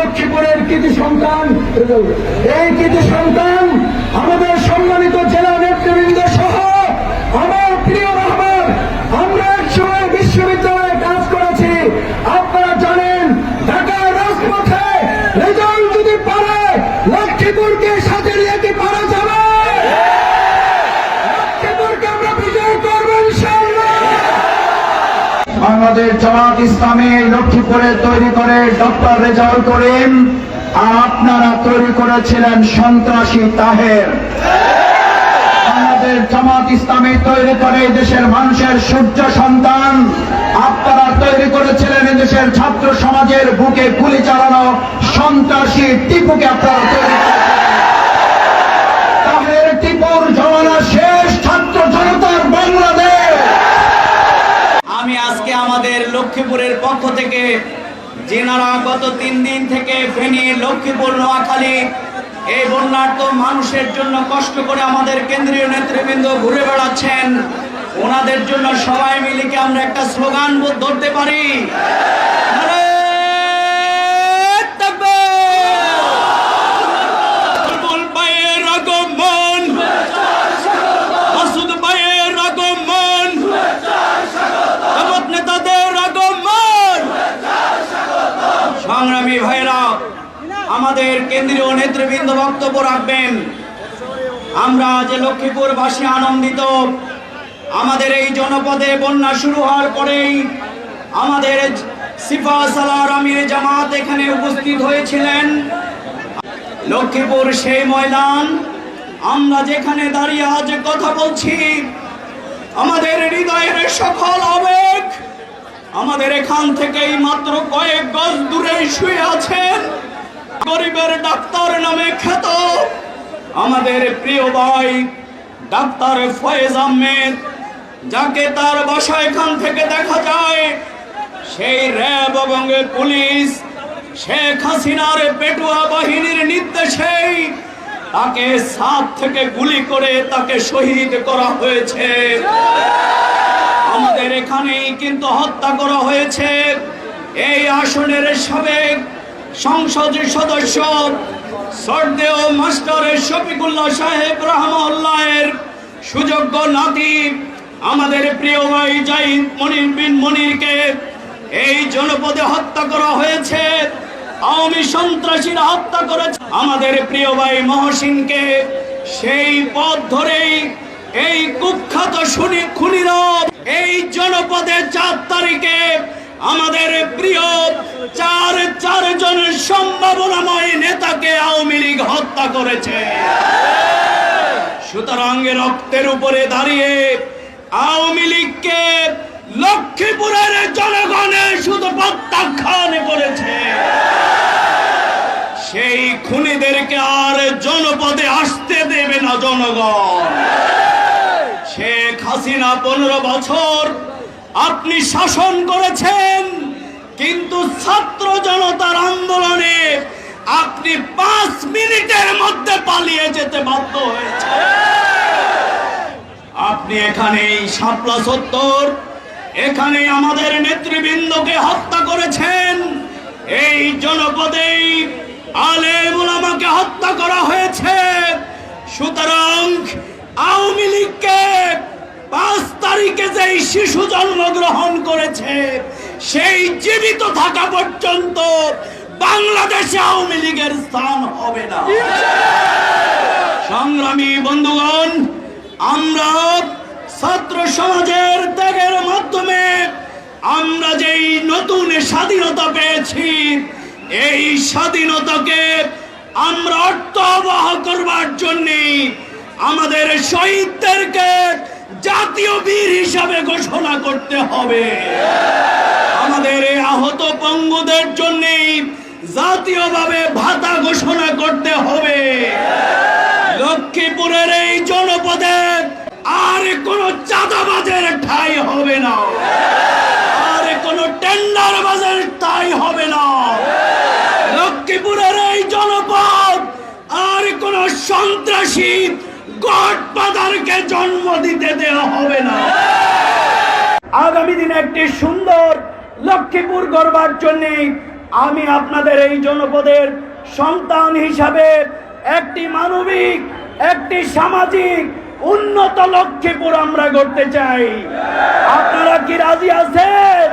লক্ষ্মীপুরের কৃতি সন্তান। এই কৃতি সন্তান আমাদের সম্মানিত বাংলাদেশ জামাত ইসলামী লক্ষ্মীপুরে তৈরি করে ডক্টর রেজাউল করিম, আর আপনারা তৈরি করেছিলেন সন্ত্রাসী তাহের। বাংলাদেশ জামাত ইসলামী তৈরি করে দেশের মানুষের সূর্য সন্তান। আপনারা তৈরি করেছিলেন দেশের ছাত্র সমাজের বুকে গুলি চালানো সন্ত্রাসী টিপুকে আপনারা তৈরি পক্ষ থেকে যেনারা গত তিন দিন থেকে ফেনী লক্ষ্মীপুর, নোয়াখালী, এই বন্যার্থ মানুষের জন্য কষ্ট করে আমাদের কেন্দ্রীয় নেতৃবৃন্দ ঘুরে বেড়াচ্ছেন। ওনাদের জন্য সবাই মিলে কি আমরা একটা স্লোগান ধরতে পারি? সংগ্রামী ভাইরা আমাদের কেন্দ্রীয় নেতৃবৃন্দ বক্তব্য রাখবেন। আমরা যে লক্ষ্মীপুরবাসী আনন্দিত, আমাদের এই জনপদে বন্যা শুরু হওয়ার পরেই আমাদের সিফা সালার আমির জামাত এখানে উপস্থিত হয়েছিলেন। লক্ষ্মীপুর সেই ময়দান, আমরা যেখানে দাঁড়িয়ে আজ কথা বলছি, আমাদের হৃদয়ের সকল আবেগ আমাদের এখান থেকেই মাত্র কয়েক গজ দূরে শুয়ে আছেন গরিবের ডাক্তার নামে খ্যাত আমাদের প্রিয় ভাই ডাক্তার ফয়েজ আহমেদ, যাকে তার বাসা এখান থেকে দেখা যায়, সেই র্যাব এবং পুলিশ, শেখ হাসিনার পেটুয়া বাহিনীর নির্দেশেই তাকে সাত থেকে গুলি করে তাকে শহীদ করা হয়েছে। আমাদের এখানেই কিন্তু হত্যা করা হয়েছে। এই আসনের সাবেক সংসদ সদস্য সর্দেও মাস্টারের শফিকুল্লাহ সাহেব রহমউল্লাহের সুযোগ্য নাতি, আমাদের প্রিয় ভাই জাহিদ মনির বিন মনিরকে এই জনপদে হত্যা করা হয়েছে। আওয়ামী সন্ত্রাসীরা হত্যা করেছে। আমাদের প্রিয় ভাই মহসিনকে সেই পথ ধরেই এই কুখ্যাত শুনি খুনিরা এই জনপদে চার তারিখে আমাদের প্রিয় চার চার চারজন সম্ভাবনাময় নেতাকে আওয়ামী লীগ হত্যা করেছে। সুতরাং রক্তের উপরে দাঁড়িয়ে আওয়ামী লীগকে লক্ষ্মীপুরের জনগণে শুধু প্রত্যাখ্যান করেছে। সেই খুনিদেরকে আর জনপদে আসতে দেবে না জনগণ। শেখ হাসিনা পনেরো বছর আপনি শাসন করেছেন, কিন্তু ছাত্র জনতার আন্দোলনে আপনি পাঁচ মিনিটের মধ্যে পালিয়ে যেতে বাধ্য হয়েছে আপনি এখানেই শাপলা সত্তর এখানে আমাদের নেতৃবৃন্দকে হত্যা করেছেন। এই জনপদেই আলেম ওলামাকে হত্যা করা হয়েছে। সুতরাং আওয়ামী লীগকে পাঁচ তারিখে যেই শিশু জন্মগ্রহণ করেছে, সেই জীবিত থাকা পর্যন্ত বাংলাদেশে আওয়ামী লীগের স্থান হবে না। সংগ্রামী বন্ধুগণ, আমরা ছাত্র সমাজের ত্যাগের মাধ্যমে আমরা যেই নতুন স্বাধীনতা পেয়েছি, এই স্বাধীনতাকে আমরা অর্থবহ করবার জন্যে আমাদের শহীদদেরকে জাতীয় বীর হিসাবে ঘোষণা করতে হবে। আমাদের আহত পঙ্গুদের জন্য জাতীয়ভাবে ভাতা ঘোষণা করতে হবে। কোনো চাঁদাবাজের ঠাই হবে না। আর কোনো টেন্ডার বাজের ঠাই হবে না। লক্ষ্মীপুরের এই জনপদ আর কোনো সন্ত্রাসী গডফাদারকে জন্ম দিতে দেওয়া হবে না। আগামী দিনে একটি সুন্দর লক্ষ্মীপুর গড়বার জন্য আমি আপনাদের এই জনপদের সন্তান হিসাবে একটি মানবিক, একটি সামাজিক উন্নত লক্ষ্মীপুর আমরা করতে চাই। আপনারা কি রাজি আছেন?